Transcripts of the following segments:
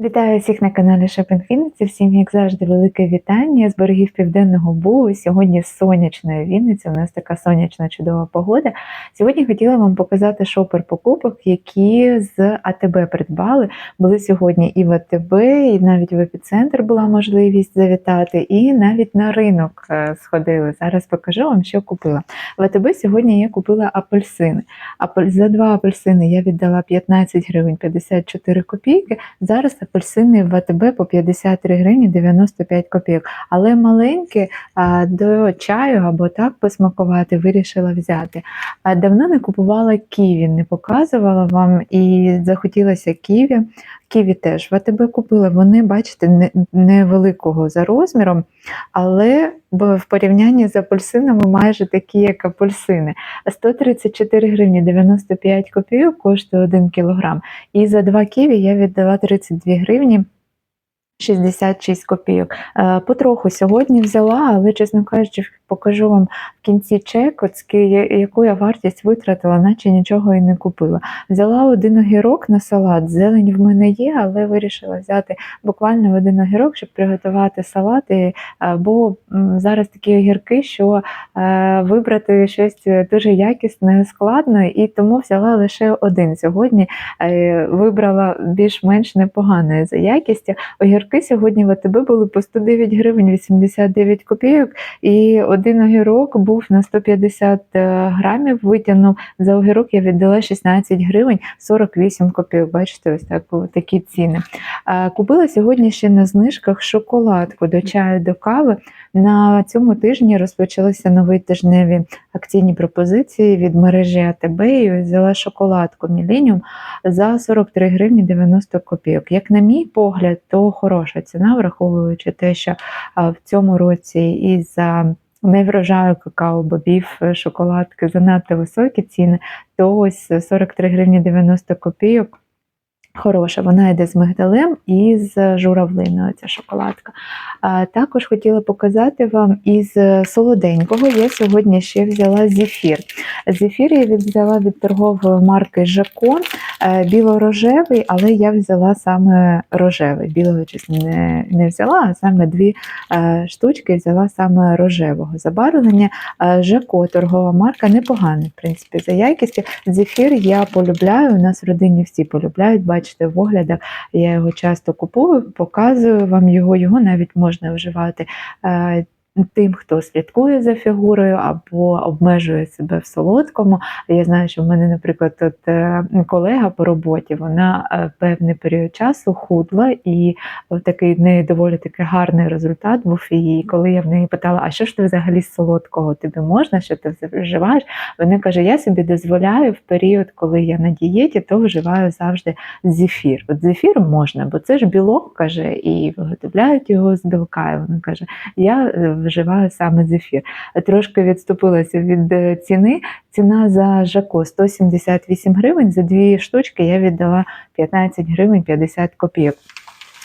Вітаю всіх на каналі Шопінг Вінниці. Всім, як завжди, велике вітання з берегів Південного Бугу. Сьогодні з сонячної Вінниці. У нас така сонячна чудова погода. Сьогодні хотіла вам показати шопер покупок, які з АТБ придбали. Були сьогодні і в АТБ, і навіть в епіцентр була можливість завітати, і навіть на ринок е, сходили. Зараз покажу вам, що купила. В АТБ сьогодні я купила апельсини. Апель- За два апельсини я віддала 15 гривень 54 копійки. Зараз апельсини в АТБ по 53 гривні 95 копійок. Але маленькі до чаю або так посмакувати вирішила взяти. Давно не купувала ківі, не показувала вам і захотілося ківі. Ківі теж в АТБ купила. Вони, бачите, не- невеликого за розміром, але в порівнянні з апельсинами майже такі, як апельсини. 134 гривні 95 копійок коштує 1 кілограм. І за 2 ківі я віддала 32 гривні 66 копійок. Е, Потроху сьогодні взяла, але, чесно кажучи, покажу вам в кінці чек, яку я вартість витратила, наче нічого і не купила. Взяла один огірок на салат. Зелень в мене є, але вирішила взяти буквально один огірок, щоб приготувати салат. Е, бо зараз такі огірки, що е, вибрати щось дуже якісне складно, і тому взяла лише один. Сьогодні е, вибрала більш-менш непогане за якістю. Огірки сьогодні в АТБ були по 109 гривень 89 копійок, і один огірок був на 150 е, грамів. Витягнув за огірок, я віддала 16 гривень 48 копійок. Бачите, ось так такі ціни. Купила сьогодні ще на знижках шоколадку до чаю, до кави. На цьому тижні розпочалися нові тижневі акційні пропозиції від мережі АТБ і взяла шоколадку Міленіум за 43 гривні 90 копійок. Як на мій погляд, то хороша ціна, враховуючи те, що в цьому році і за не врожаю какао, бобів, е, шоколадки занадто високі ціни, то ось 43 гривні 90 копійок. Хороша, вона йде з мигдалем і з журавлиною, ця шоколадка. Також хотіла показати вам із солоденького. Я сьогодні ще взяла зефір. Зефір я взяла від торгової марки Жакон, е, біло-рожевий, але я взяла саме рожевий. Білого чесно не, не взяла, а саме дві е, штучки взяла саме рожевого забарвлення. Е, Жако, торгова марка, непогана, в принципі, за якістю. Зефір я полюбляю. У нас в родині всі полюбляють. Бачите, в оглядах я його часто купую, показую вам його. Його навіть можна вживати. Е, Тим, хто слідкує за фігурою або обмежує себе в солодкому. Я знаю, що в мене, наприклад, тут е, колега по роботі, вона е, певний період часу худла, і от такий в неї доволі таки гарний результат був. І коли я в неї питала, а що ж ти взагалі з солодкого тобі можна, що ти вживаєш? Вона каже: Я собі дозволяю в період, коли я на дієті, то вживаю завжди зефір. От зефір можна, бо це ж білок каже, і виготовляють його з білка. І вона каже: Я е, вживаю саме зефір. Трошки відступилася від е, ціни. Ціна за жако 178 гривень. За дві штучки я віддала 15 гривень 50 копійок.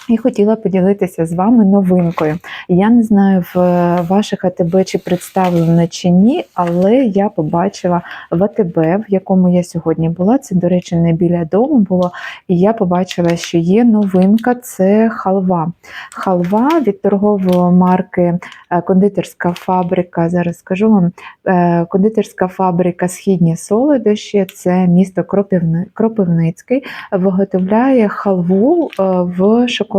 І хотіла поділитися з вами новинкою. Я не знаю в ваших АТБ чи представлено чи ні, але я побачила в АТБ, в якому я сьогодні була. Це, до речі, не біля дому було. І я побачила, що є новинка це халва. Халва від торгової марки е, кондитерська фабрика. Зараз скажу вам, е, кондитерська фабрика Східні солодощі, це місто Кропивницький, виготовляє халву е, в шоколаді.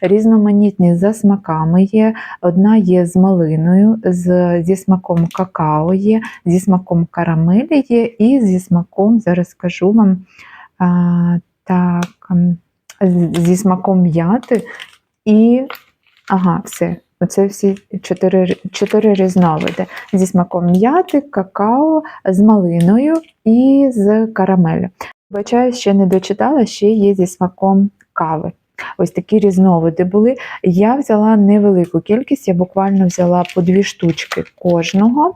Різноманітні за смаками є. Одна є з малиною, з, зі смаком какао є, зі смаком карамелі є, і зі смаком, зараз скажу вам, а, так, зі смаком м'яти і ага, все. Оце всі чотири, чотири різновиди. Зі смаком м'яти, какао, з малиною і з карамелю. Бачаю, ще не дочитала, ще є зі смаком кави. Ось такі різновиди були. Я взяла невелику кількість, я буквально взяла по дві штучки кожного.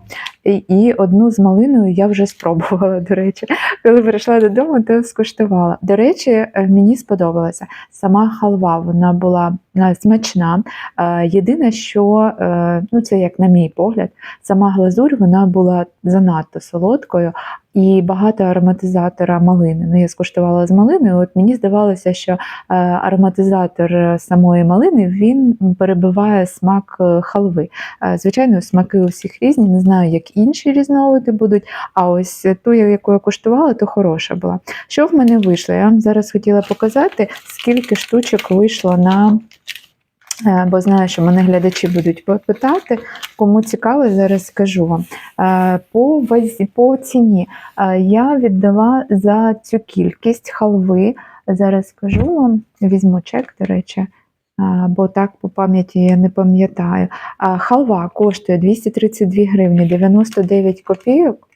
І, одну з малиною я вже спробувала, до речі. Коли прийшла додому, то скуштувала. До речі, е, мені сподобалася сама халва, вона була смачна. Е, Єдине, що е, ну це як на мій погляд, сама глазурь вона була занадто солодкою і багато ароматизатора малини. Ну, я скуштувала з малиною. От мені здавалося, що е, ароматизатор самої малини він перебиває смак е, халви. Е, Звичайно, смаки у всіх різні. Не знаю, як інші різновиди будуть. А ось ту, яку я куштувала, то хороша була. Що в мене вийшло? Я вам зараз хотіла показати, скільки штучок вийшло на. Е, Бо знаю, що мене глядачі будуть питати. Кому цікаво, зараз скажу вам. Е, По вазі, по ціні е, я віддала за цю кількість халви. Зараз скажу вам, візьму чек, до речі, бо так по пам'яті я не пам'ятаю. Халва коштує 232 гривні 99 копійок.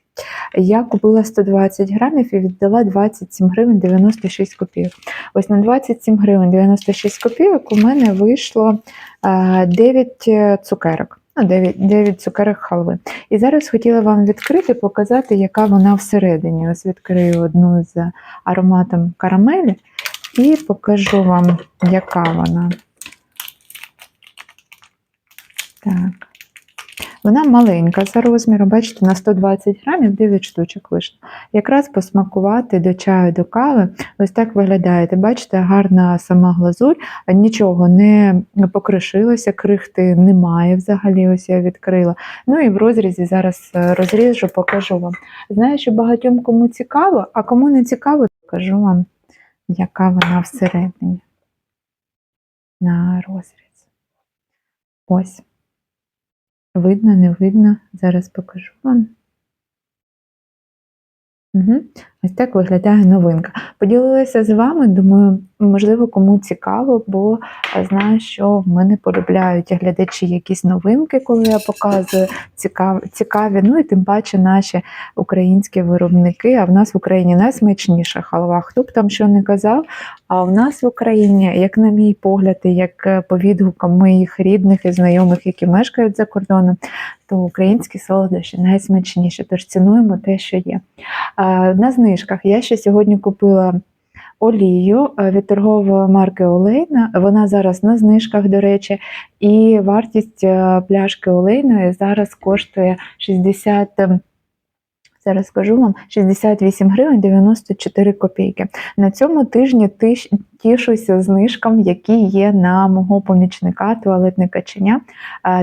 Я купила 120 грамів і віддала 27 гривень 96 копійок. Ось на 27 гривень 96 копійок у мене вийшло е, 9 цукерок. Ну, 9, 9 цукерок халви. І зараз хотіла вам відкрити, показати, яка вона всередині. Ось відкрию одну з ароматом карамелі і покажу вам, яка вона. Так. Вона маленька за розміром, бачите, на 120 грамів 9 штучок вийшло. Якраз посмакувати до чаю, до кави. Ось так виглядає. Бачите, гарна сама глазурь, нічого не покришилося, крихти немає взагалі. Ось я відкрила. Ну і в розрізі зараз е, розріжу, покажу вам. Знаю, що багатьом кому цікаво, а кому не цікаво, покажу вам, яка вона всередині. На розріз. Ось. Видно, не видно. Зараз покажу вам. Угу. Ось так виглядає новинка. Поділилася з вами, думаю, можливо, кому цікаво, бо знаю, що в мене полюбляють глядачі якісь новинки, коли я показую цікаві. Ну і тим паче наші українські виробники. А в нас в Україні найсмачніша халва. Хто б там що не казав, а в нас в Україні, як на мій погляд, і як по відгукам моїх рідних і знайомих, які мешкають за кордоном, то українські солодощі найсмачніші. Тож цінуємо те, що є. На знижках я ще сьогодні купила олію від торгової марки Олейна. Вона зараз на знижках, до речі, і вартість пляшки олейної зараз коштує 60 Зараз скажу вам 68 гривень 94 копійки. На цьому тижні тішуся знижкам, які є на мого помічника, туалетне каченя.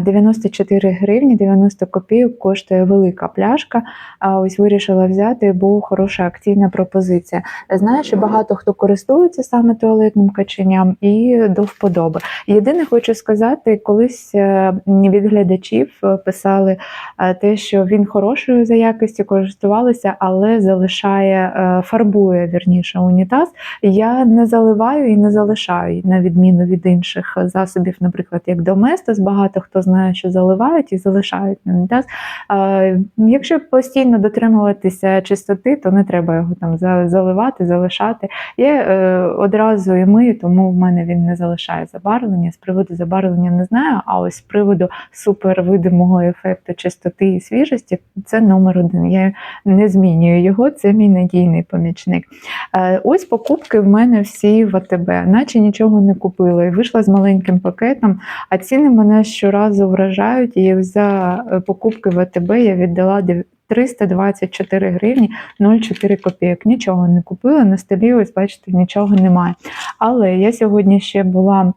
94 гривні 90 копійок коштує велика пляшка. А ось вирішила взяти, бо хороша акційна пропозиція. Знаю, що багато хто користується саме туалетним каченям і до вподоби. Єдине, хочу сказати, колись е, від глядачів писали е, те, що він хорошою за якістю користувалися, але залишає, е, фарбує вірніше унітаз. Я не заливаю і не залишаю, на відміну від інших засобів, наприклад, як Доместос, багато хто знає, що заливають і залишають на унітаз. Якщо постійно дотримуватися чистоти, то не треба його там заливати, залишати. Я е, одразу і мию, тому в мене він не залишає забарвлення. З приводу забарвлення не знаю, а ось з приводу супервидимого ефекту чистоти і свіжості це номер один. Я не змінюю його, це мій надійний помічник. Е, ось покупки в мене всі в АТБ, наче нічого не купила. І вийшла з маленьким пакетом, а ціни мене щоразу вражають. І за покупки в АТБ я віддала 324 гривні 0,4 копійок. Нічого не купила, на столі, ось бачите, нічого немає. Але я сьогодні ще була.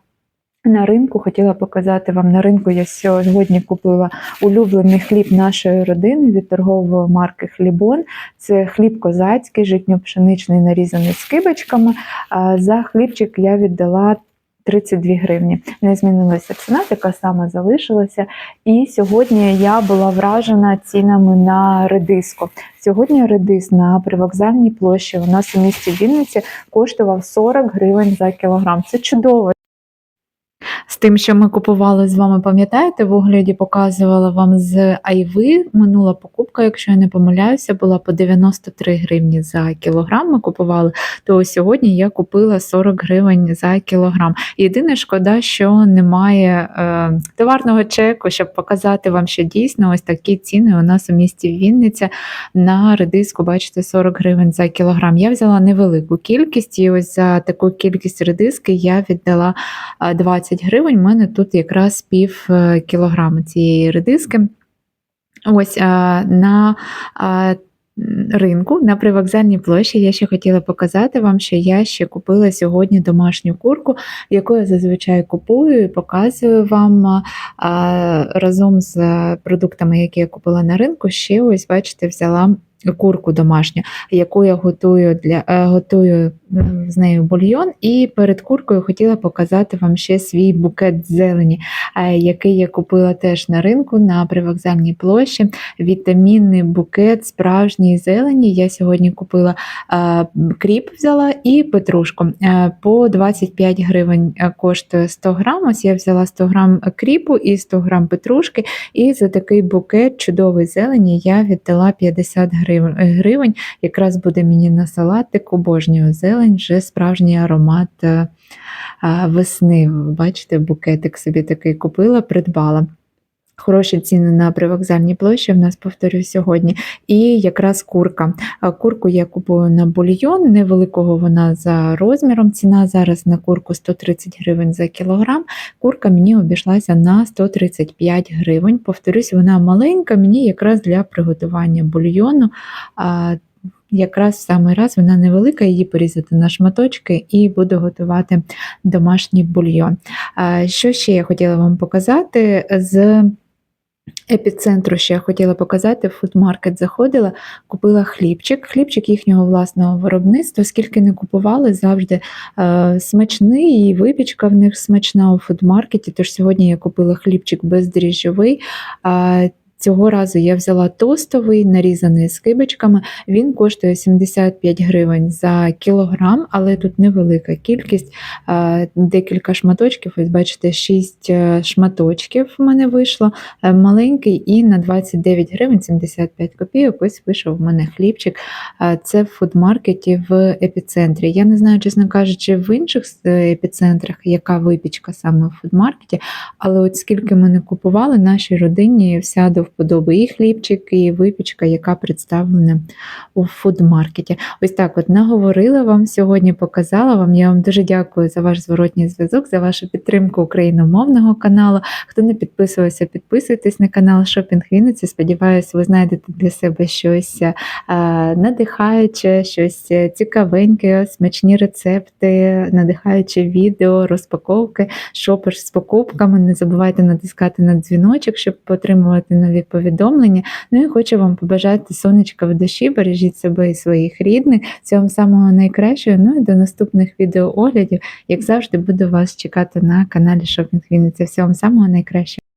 На ринку хотіла показати вам на ринку. Я сьогодні купила улюблений хліб нашої родини від торгової марки Хлібон. Це хліб козацький, житньо-пшеничний, нарізаний скибочками. За хлібчик я віддала 32 гривні. Не змінилася ціна, така сама залишилася. І сьогодні я була вражена цінами на редиску. Сьогодні редис на привокзальній площі у нас у місті Вінниці коштував 40 гривень за кілограм. Це чудово. З тим, що ми купували з вами, пам'ятаєте, в огляді показувала вам з Айви. Минула покупка, якщо я не помиляюся, була по 93 гривні за кілограм. Ми купували. То сьогодні я купила 40 гривень за кілограм. Єдине шкода, що немає е, товарного чеку, щоб показати вам, що дійсно ось такі ціни у нас у місті Вінниця на редиску, бачите, 40 гривень за кілограм. Я взяла невелику кількість, і ось за таку кількість редиски я віддала 20 гривень. У мене тут якраз пів е, кілограма цієї редиски. Ось а, на а, ринку на привокзальній площі я ще хотіла показати вам, що я ще купила сьогодні домашню курку, яку я зазвичай купую і показую вам а, разом з е, продуктами, які я купила на ринку. Ще ось, бачите, взяла курку домашню, яку я готую для е, готую з нею бульйон. І перед куркою хотіла показати вам ще свій букет зелені, е, який я купила теж на ринку на привокзальній площі. Вітамінний букет справжньої зелені. Я сьогодні купила е, кріп, взяла і петрушку. По 25 гривень коштує 100 грам. Ось я взяла 100 грам кріпу і 100 грам петрушки. І за такий букет чудової зелені я віддала 50 гривень. Гривень. Якраз буде мені на салатик, обожнюю зелень, вже справжній аромат е, весни. Бачите, букетик собі такий купила, придбала. Хороші ціни на привокзальній площі в нас повторюю сьогодні. І якраз курка. Курку я купую на бульйон, невеликого вона за розміром. Ціна зараз на курку 130 гривень за кілограм. Курка мені обійшлася на 135 гривень. Повторюсь, вона маленька, мені якраз для приготування бульйону. Якраз в самий раз вона невелика, її порізати на шматочки і буду готувати домашній бульйон. Що ще я хотіла вам показати з епіцентру, ще я хотіла показати, в фудмаркет заходила, купила хлібчик, хлібчик їхнього власного виробництва, скільки не купували, завжди е, смачний, і випічка в них смачна у фудмаркеті. Тож сьогодні я купила хлібчик бездріжджовий. А Цього разу я взяла тостовий, нарізаний скибочками. Він коштує 75 гривень за кілограм, але тут невелика кількість, е, декілька шматочків. Ось бачите, 6 шматочків в мене вийшло. Е, Маленький і на 29 гривень 75 копійок. Ось вийшов в мене хлібчик. Е, Це в фудмаркеті в епіцентрі. Я не знаю, чесно кажучи, в інших е, епіцентрах, яка випічка саме в фудмаркеті, але от скільки ми не купували, нашій родині вся до вподоби і хлібчик, і випічка, яка представлена у фудмаркеті. Ось так от наговорила вам сьогодні, показала вам. Я вам дуже дякую за ваш зворотній зв'язок, за вашу підтримку україномовного каналу. Хто не підписувався, підписуйтесь на канал Шопінг Вінниці. Сподіваюсь, ви знайдете для себе щось е, надихаюче, щось цікавеньке, смачні рецепти, надихаюче відео, розпаковки, шопер з покупками. Не забувайте натискати на дзвіночок, щоб отримувати нові повідомлення. Ну і хочу вам побажати сонечка в душі, бережіть себе і своїх рідних. Всього самого найкращого. Ну і до наступних відеооглядів. Як завжди, буду вас чекати на каналі Шопінг Вінниця. Всього самого найкращого.